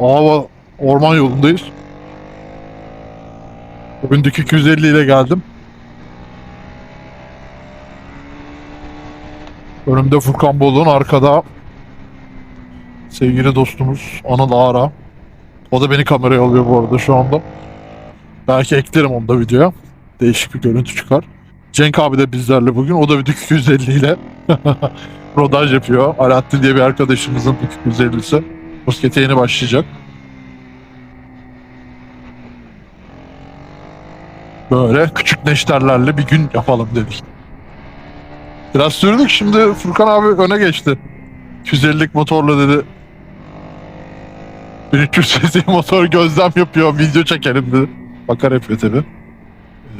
Ava orman yolundayız. Bugündeki 250 ile geldim. Önümde Furkan Bolu'nun arkada sevgili dostumuz Anıl Ağra. O da beni kameraya alıyor bu arada şu anda. Belki eklerim onu da videoya. Değişik bir görüntü çıkar. Cenk abi de bizlerle bugün. O da bir 250 ile rodaj yapıyor. Alaaddin diye bir arkadaşımızın 250'si. Muskete yeni başlayacak. Böyle küçük neşterlerle bir gün yapalım dedik. Biraz sürdük şimdi Furkan abi öne geçti. 250'lik motorla dedi. 1300 cc motor gözlem yapıyor video çekelim dedi. Bakar yapıyor tabi.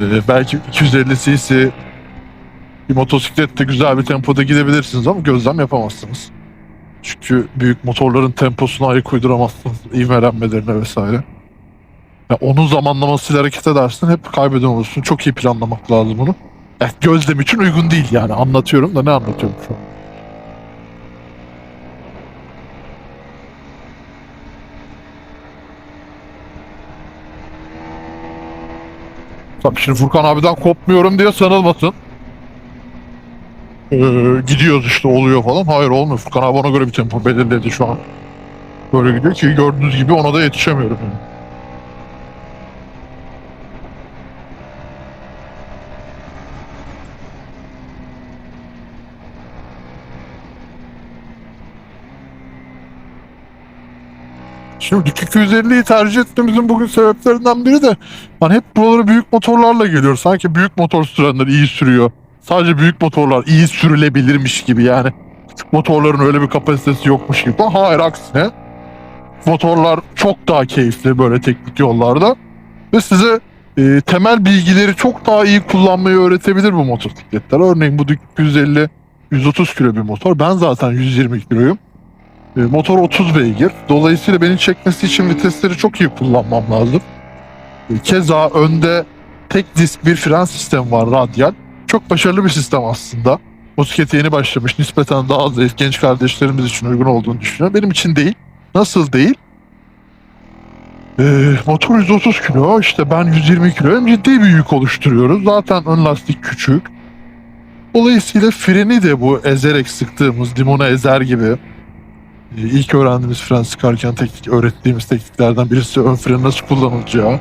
Ee, belki 250 cc bir motosiklette güzel bir tempoda gidebilirsiniz ama gözlem yapamazsınız. Çünkü büyük motorların temposuna ayak uyduramazsınız. ivmelenmelerine vesaire. Ya onun zamanlamasıyla hareket edersin hep kaybeden olursun. Çok iyi planlamak lazım bunu. Ya gözlem için uygun değil yani anlatıyorum da ne anlatıyorum şu an. Tabii şimdi Furkan abiden kopmuyorum diye sanılmasın. Ee, gidiyoruz işte oluyor falan. Hayır olmuyor. Furkan abi ona göre bir tempo belirledi şu an. Böyle gidiyor ki gördüğünüz gibi ona da yetişemiyorum. Yani. Şimdi 250'yi tercih etmemizin bugün sebeplerinden biri de hani hep buralara büyük motorlarla geliyor. Sanki büyük motor sürenler iyi sürüyor. Sadece büyük motorlar iyi sürülebilirmiş gibi yani. Motorların öyle bir kapasitesi yokmuş gibi. Hayır aksine motorlar çok daha keyifli böyle teknik yollarda. Ve size e, temel bilgileri çok daha iyi kullanmayı öğretebilir bu motosikletler. Örneğin bu 250 130 kilo bir motor. Ben zaten 120 kiloyum. E, motor 30 beygir. Dolayısıyla beni çekmesi için vitesleri çok iyi kullanmam lazım. E, keza önde tek disk bir fren sistemi var radyal. Çok başarılı bir sistem aslında. Motosiklete yeni başlamış, nispeten daha zayıf genç kardeşlerimiz için uygun olduğunu düşünüyorum. Benim için değil. Nasıl değil? Ee, motor 130 kilo, işte ben 120 kiloyum. Ciddi bir yük oluşturuyoruz. Zaten ön lastik küçük. Dolayısıyla freni de bu ezerek sıktığımız, limona ezer gibi ee, ilk öğrendiğimiz fren sıkarken teknik öğrettiğimiz tekniklerden birisi ön frenin nasıl kullanılacağı,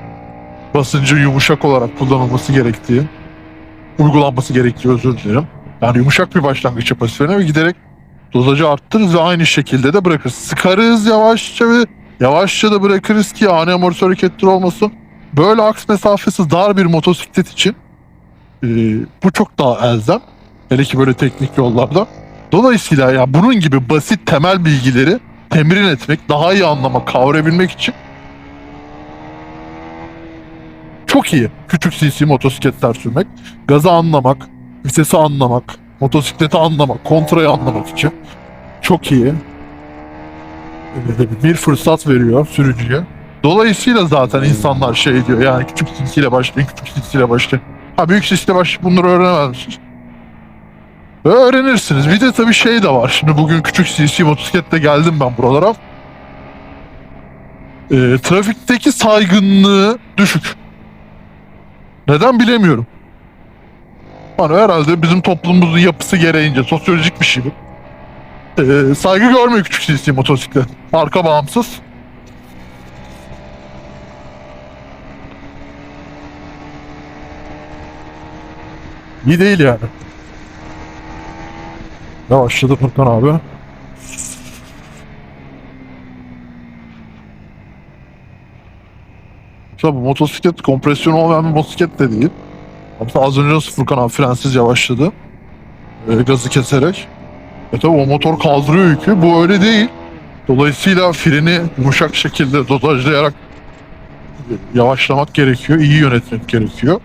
basıncı yumuşak olarak kullanılması gerektiği, uygulanması gerektiği özür dilerim. Yani yumuşak bir başlangıç yaparız ve giderek dozajı arttırırız ve aynı şekilde de bırakırız. Sıkarız yavaşça ve yavaşça da bırakırız ki ani amortisör hareketleri olmasın. Böyle aks mesafesi dar bir motosiklet için e, bu çok daha elzem. Hele ki böyle teknik yollarda. Dolayısıyla ya bunun gibi basit temel bilgileri temrin etmek, daha iyi anlamak, kavrayabilmek için çok iyi. Küçük cc motosikletler sürmek, gazı anlamak, vitesi anlamak, motosikleti anlamak, kontrayı anlamak için çok iyi. Bir fırsat veriyor sürücüye. Dolayısıyla zaten insanlar şey diyor yani küçük cc ile başlayın, küçük cc ile başlayın. Ha büyük cc ile başlayıp bunları öğrenemez misiniz? Öğrenirsiniz. Bir de tabii şey de var. Şimdi bugün küçük CC motosikletle geldim ben buralara. Ee, trafikteki saygınlığı düşük. Neden bilemiyorum. Hani herhalde bizim toplumumuzun yapısı gereğince sosyolojik bir şey bu. Ee, saygı görmüyor küçük CC motosiklet. Marka bağımsız. İyi değil yani. Yavaşladı Furkan abi. Tabi motosiklet kompresyon olmayan bir motosiklet de değil. Ama az önce nasıl Furkan abi frensiz yavaşladı. E, gazı keserek. E tabi o motor kaldırıyor yükü. Bu öyle değil. Dolayısıyla freni yumuşak şekilde dozajlayarak yavaşlamak gerekiyor. iyi yönetmek gerekiyor.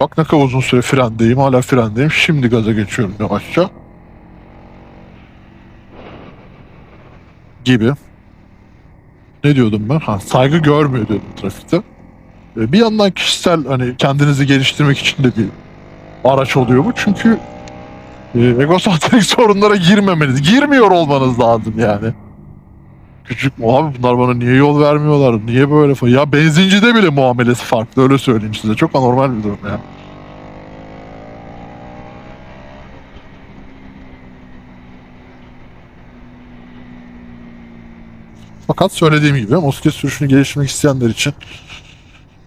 Bak ne kadar uzun süre frendeyim. Hala frendeyim. Şimdi gaza geçiyorum yavaşça. Gibi. Ne diyordum ben? Ha, saygı görmüyor diyordum trafikte. Ee, Bir yandan kişisel hani kendinizi geliştirmek için de bir araç oluyor bu. Çünkü e, egosantrik sorunlara girmemeniz, girmiyor olmanız lazım yani. Küçük abi bunlar bana niye yol vermiyorlar? Niye böyle falan? Ya benzincide bile muamelesi farklı öyle söyleyeyim size. Çok anormal bir durum ya. Fakat söylediğim gibi motosiklet sürüşünü geliştirmek isteyenler için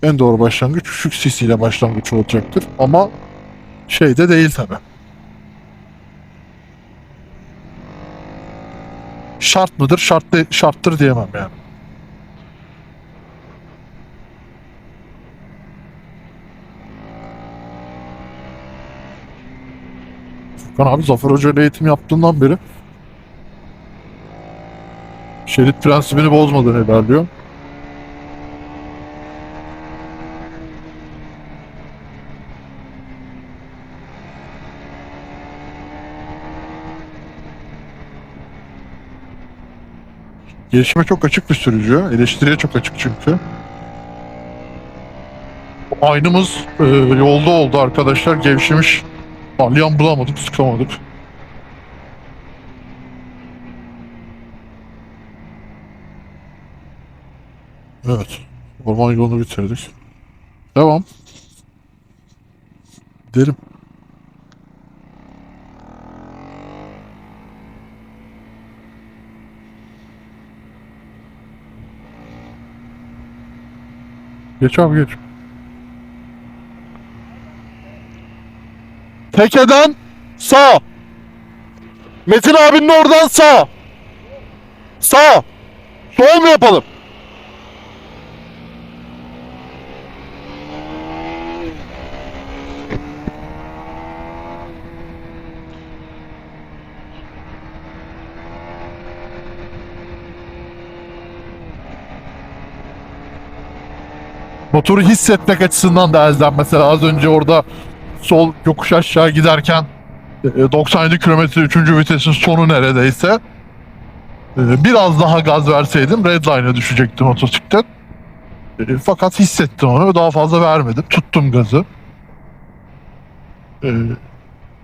en doğru başlangıç küçük CC ile başlangıç olacaktır. Ama şey de değil tabi. Şart mıdır? Şart de, şarttır diyemem yani. Furkan abi Zafer Hoca ile eğitim yaptığından beri şerit prensibini bozmadan ilerliyor. Gelişime çok açık bir sürücü. Eleştiriye çok açık çünkü. Aynımız e, yolda oldu arkadaşlar. Gevşemiş. Alyan bulamadık, sıkamadık. Evet. Orman yolunu bitirdik. Devam. Gidelim. Geç abi geç. Tekeden sağ. Metin abinin oradan sağ. Sağ. Sol mu yapalım? Motoru hissetmek açısından da elzem. Mesela az önce orada sol yokuş aşağı giderken e, 97 kilometre 3. vitesin sonu neredeyse e, biraz daha gaz verseydim redline'e düşecekti motosiklet. E, Fakat hissettim onu daha fazla vermedim. Tuttum gazı. E,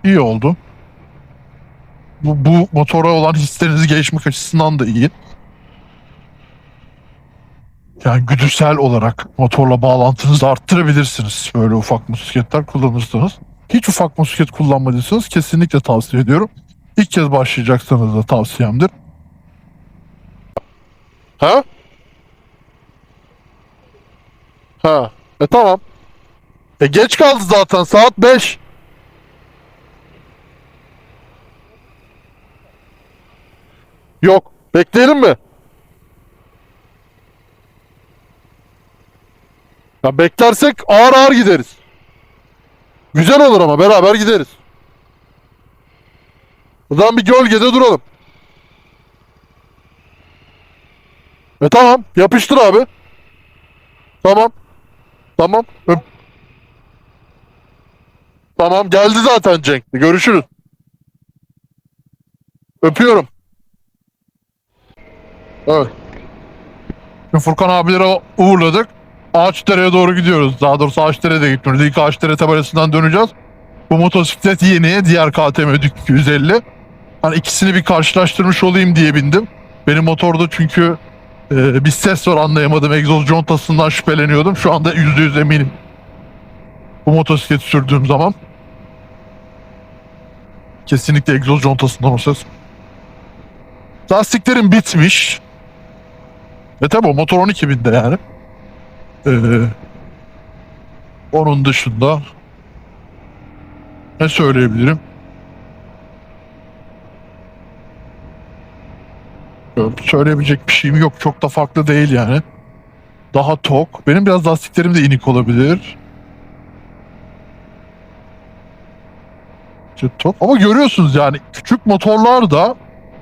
iyi oldu. Bu, bu motora olan hislerinizi gelişmek açısından da iyi. Yani güdüsel olarak motorla bağlantınızı arttırabilirsiniz. Böyle ufak motosikletler kullanırsanız. Hiç ufak motosiklet kullanmadıysanız kesinlikle tavsiye ediyorum. İlk kez başlayacaksanız da tavsiyemdir. Ha? Ha. E tamam. E geç kaldı zaten saat 5. Yok. Bekleyelim mi? Ya beklersek ağır ağır gideriz. Güzel olur ama beraber gideriz. O zaman bir gölgede duralım. E tamam. Yapıştır abi. Tamam. Tamam. Tamam geldi zaten Cenk. Görüşürüz. Öpüyorum. Evet. Furkan abilere uğurladık. Ağaçdere'ye doğru gidiyoruz. Daha doğrusu Ağaçdere'de gitmiyoruz. İlk Ağaçdere tabelasından döneceğiz. Bu motosiklet yeni. Diğer KTM 250. Hani ikisini bir karşılaştırmış olayım diye bindim. Benim motorda çünkü e, bir ses var anlayamadım. Egzoz contasından şüpheleniyordum. Şu anda %100 eminim. Bu motosikleti sürdüğüm zaman. Kesinlikle egzoz contasından o ses. Lastiklerim bitmiş. E tabi o motor 12 binde yani. Ee, onun dışında ne söyleyebilirim? Söyleyebilecek bir şeyim yok. Çok da farklı değil yani. Daha tok. Benim biraz lastiklerim de inik olabilir. İşte tok. Ama görüyorsunuz yani küçük motorlar da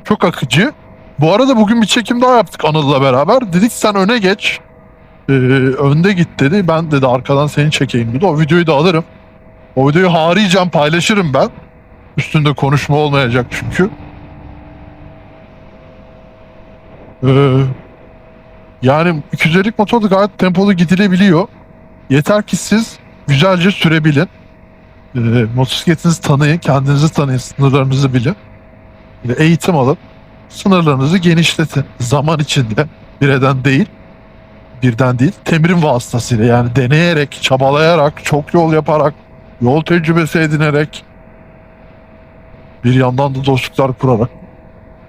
çok akıcı. Bu arada bugün bir çekim daha yaptık Anıl'la beraber. Dedik sen öne geç. Ee, önde git dedi. Ben dedi arkadan seni çekeyim dedi. O videoyu da alırım. O videoyu haricen paylaşırım ben. Üstünde konuşma olmayacak çünkü. Ee, yani 250'lik motor da gayet tempolu gidilebiliyor. Yeter ki siz güzelce sürebilin. Ee, motosikletinizi tanıyın, kendinizi tanıyın, sınırlarınızı bilin. Eğitim alın. Sınırlarınızı genişletin. Zaman içinde birden değil, birden değil, temirin vasıtasıyla yani deneyerek, çabalayarak, çok yol yaparak, yol tecrübesi edinerek, bir yandan da dostluklar kurarak,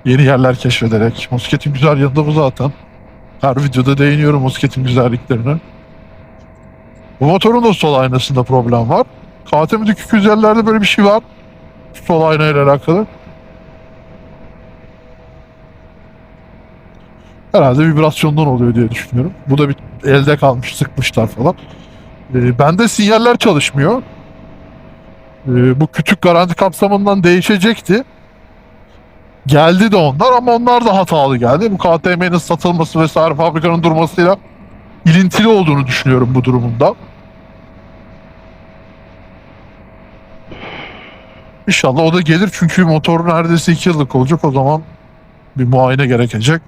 yeni yerler keşfederek. Mosket'in güzel yanı da bu zaten. Her videoda değiniyorum Mosket'in güzelliklerine. Bu motorun da sol aynasında problem var. KTM 250'lerde böyle bir şey var. Sol ayna ile alakalı. Herhalde vibrasyondan oluyor diye düşünüyorum. Bu da bir elde kalmış, sıkmışlar falan. Ee, bende sinyaller çalışmıyor. Ee, bu küçük garanti kapsamından değişecekti. Geldi de onlar ama onlar da hatalı geldi. Bu KTM'nin satılması vesaire fabrikanın durmasıyla ilintili olduğunu düşünüyorum bu durumunda. İnşallah o da gelir çünkü motor neredeyse 2 yıllık olacak o zaman bir muayene gerekecek.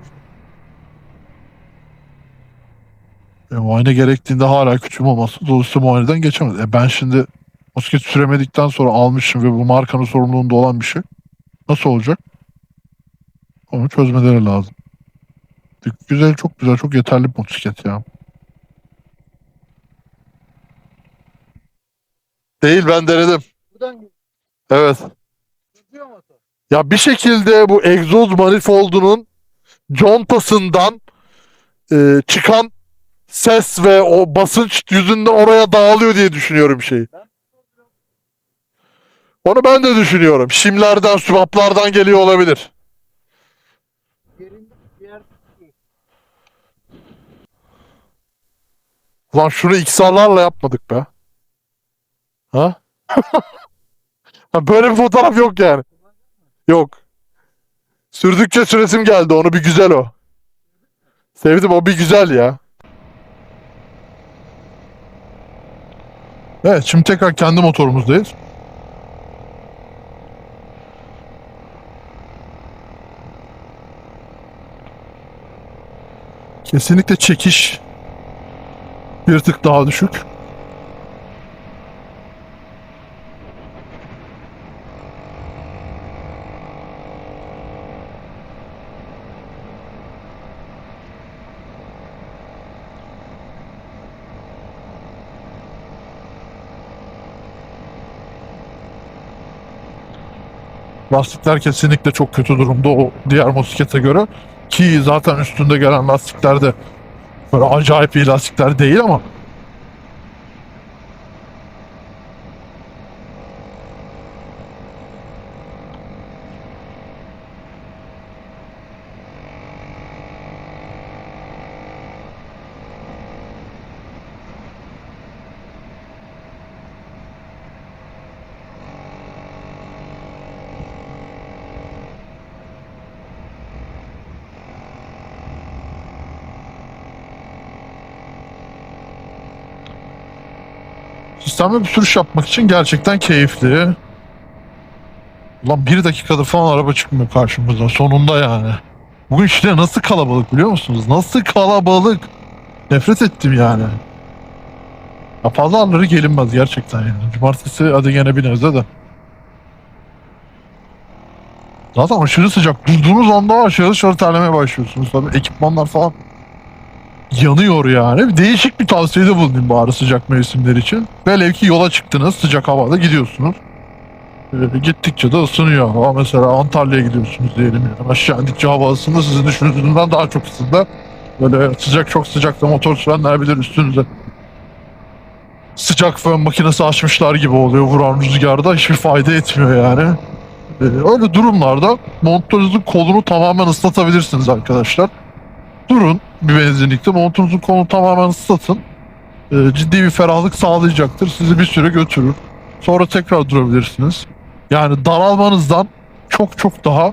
E, muayene gerektiğinde hala küçüm olması dolayısıyla muayeneden geçemez. E, ben şimdi mosket süremedikten sonra almışım ve bu markanın sorumluluğunda olan bir şey. Nasıl olacak? Onu çözmeleri lazım. Güzel, çok güzel, çok yeterli bir motosiklet ya. Değil ben denedim. Buradan Evet. Ya bir şekilde bu egzoz manifoldunun contasından e, çıkan ses ve o basınç yüzünden oraya dağılıyor diye düşünüyorum şeyi. Onu ben de düşünüyorum. Şimlerden, sübaplardan geliyor olabilir. Lan şunu XR'larla yapmadık be. Ha, Böyle bir fotoğraf yok yani. Yok. Sürdükçe süresim geldi. Onu bir güzel o. Sevdim o bir güzel ya. Evet şimdi tekrar kendi motorumuzdayız. Kesinlikle çekiş bir tık daha düşük. Lastikler kesinlikle çok kötü durumda o diğer motosiklete göre. Ki zaten üstünde gelen lastikler de böyle acayip iyi lastikler değil ama sistemde bir sürüş yapmak için gerçekten keyifli. Ulan bir dakikadır falan araba çıkmıyor karşımıza. Sonunda yani. Bugün işte nasıl kalabalık biliyor musunuz? Nasıl kalabalık. Nefret ettim yani. Ya pazarları gelinmez gerçekten yani. Cumartesi hadi gene bir nezle de. Zaten aşırı sıcak. Durduğunuz anda aşırı dışarı terlemeye başlıyorsunuz. Tabii ekipmanlar falan yanıyor yani. Değişik bir tavsiyede bulunayım bari sıcak mevsimler için. Velev ki yola çıktınız sıcak havada gidiyorsunuz. Ee, gittikçe de ısınıyor hava. Mesela Antalya'ya gidiyorsunuz diyelim yani. Aşağı indikçe hava ısındı sizin düşündüğünüzden daha çok ısındı. Böyle sıcak çok sıcakta motor sürenler bilir üstünüze. Sıcak fön makinesi açmışlar gibi oluyor vuran rüzgarda. Hiçbir fayda etmiyor yani. Ee, öyle durumlarda montunuzun kolunu tamamen ıslatabilirsiniz arkadaşlar. Durun bir benzinlikte montunuzun kolunu tamamen ıslatın. Ee, ciddi bir ferahlık sağlayacaktır. Sizi bir süre götürür. Sonra tekrar durabilirsiniz. Yani daralmanızdan çok çok daha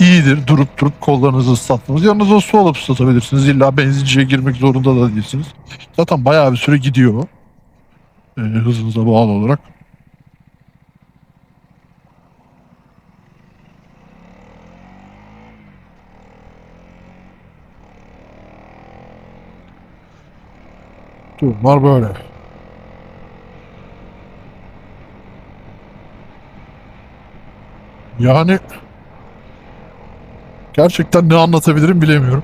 iyidir durup durup kollarınızı ıslatmanız. Yanınıza su alıp ıslatabilirsiniz. İlla benzinciye girmek zorunda da değilsiniz. Zaten bayağı bir süre gidiyor. Ee, hızınıza bağlı olarak. Durumlar böyle. Yani Gerçekten ne anlatabilirim bilemiyorum.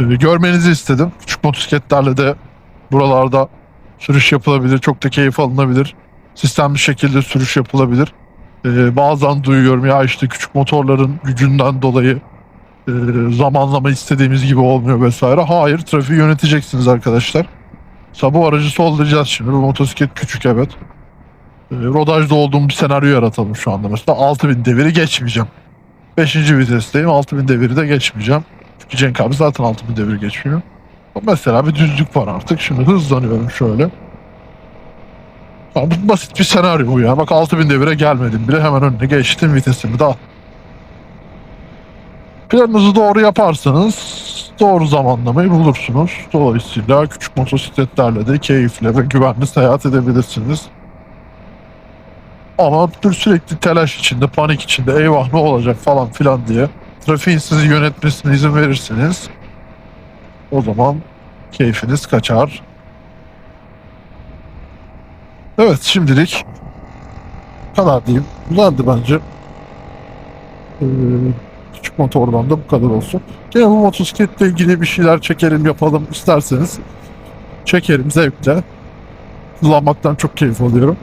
Ee, görmenizi istedim. Küçük motosikletlerle de buralarda sürüş yapılabilir. Çok da keyif alınabilir. Sistemli şekilde sürüş yapılabilir. Ee, bazen duyuyorum ya işte küçük motorların gücünden dolayı zamanlama istediğimiz gibi olmuyor vesaire. Hayır trafiği yöneteceksiniz arkadaşlar. Bu aracı sollayacağız şimdi. Bu motosiklet küçük evet. E, rodajda olduğum bir senaryo yaratalım şu anda. Mesela 6000 deviri geçmeyeceğim. 5. vitesteyim 6000 deviri de geçmeyeceğim. Çünkü Cenk abi zaten 6000 devir geçmiyor. Mesela bir düzlük var artık. Şimdi hızlanıyorum şöyle. Basit bir senaryo bu ya. Bak 6000 devire gelmedim bile hemen önüne geçtim vitesimi de al. Planınızı doğru yaparsanız doğru zamanlamayı bulursunuz. Dolayısıyla küçük motosikletlerle de keyifle ve güvenli seyahat edebilirsiniz. Ama bir sürekli telaş içinde, panik içinde, eyvah ne olacak falan filan diye trafiğin sizi yönetmesine izin verirsiniz. O zaman keyfiniz kaçar. Evet şimdilik kadar diyeyim. Güzeldi bence. Ee, küçük motordan da bu kadar olsun. Gene bu motosikletle ilgili bir şeyler çekelim yapalım isterseniz. Çekerim zevkle. Kullanmaktan çok keyif alıyorum.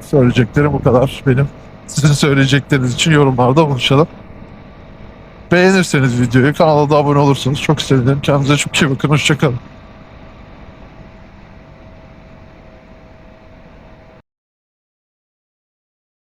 Söyleyeceklerim bu kadar benim. Sizin söyleyecekleriniz için yorumlarda buluşalım. Beğenirseniz videoyu kanala da abone olursanız çok sevinirim. Kendinize çok iyi bakın. Hoşçakalın.